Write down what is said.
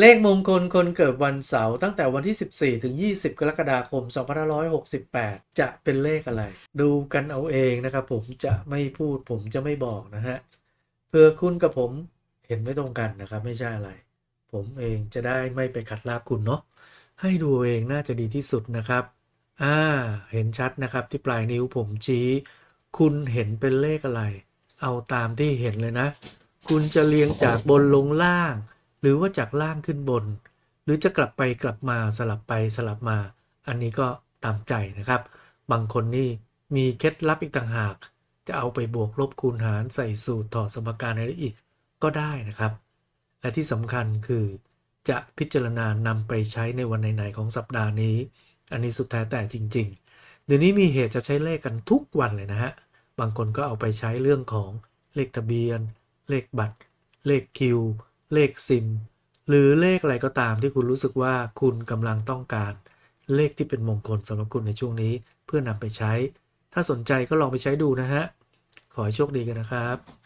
เลขมงคลคนเกิดวันเสาร์ตั้งแต่วันที่ 14 ถึง 20 กรกฎาคม 2568 จะเป็นเลขอะไร ดูกันเอาเองนะครับผมจะไม่พูดผมจะไม่บอกนะฮะเพื่อคุณกับผมเห็นไม่ตรงกันนะครับ ไม่ใช่อะไร ผมเองจะได้ไม่ไปขัดลาบคุณเนาะให้ดูเองน่าจะดีที่สุดนะครับอ่าเห็นชัดนะครับที่ปลายนิ้วผมชี้ คุณเห็นเป็นเลขอะไร เอาตามที่เห็นเลยนะ คุณจะเรียงจากบนลงล่าง หรือว่าจากล่างขึ้นบน หรือจะกลับไปกลับมาสลับไปสลับมา อันนี้ก็ตามใจนะครับ บางคนนี่มีเคล็ดลับอีกต่างหาก จะเอาไปบวกลบคูณหารใส่สูตรถอดสมการอะไรอีกก็ได้นะครับ และที่สำคัญคือจะพิจารณานำไปใช้ในวันไหนๆของสัปดาห์นี้ อันนี้สุดแท้แต่จริง ๆ เดี๋ยวนี้มีเหตุจะใช้เลขกันทุกวันเลยนะฮะ บางคนก็เอาไปใช้เรื่องของเลขทะเบียน เลขบัตร เลขคิว เลขซิม หรือเลขอะไรก็ตามที่คุณรู้สึกว่าคุณกำลังต้องการ เลขที่เป็นมงคลสำหรับคุณในช่วงนี้ เพื่อนำไปใช้ ถ้าสนใจก็ลองไปใช้ดูนะฮะ ขอให้โชคดีกันนะครับ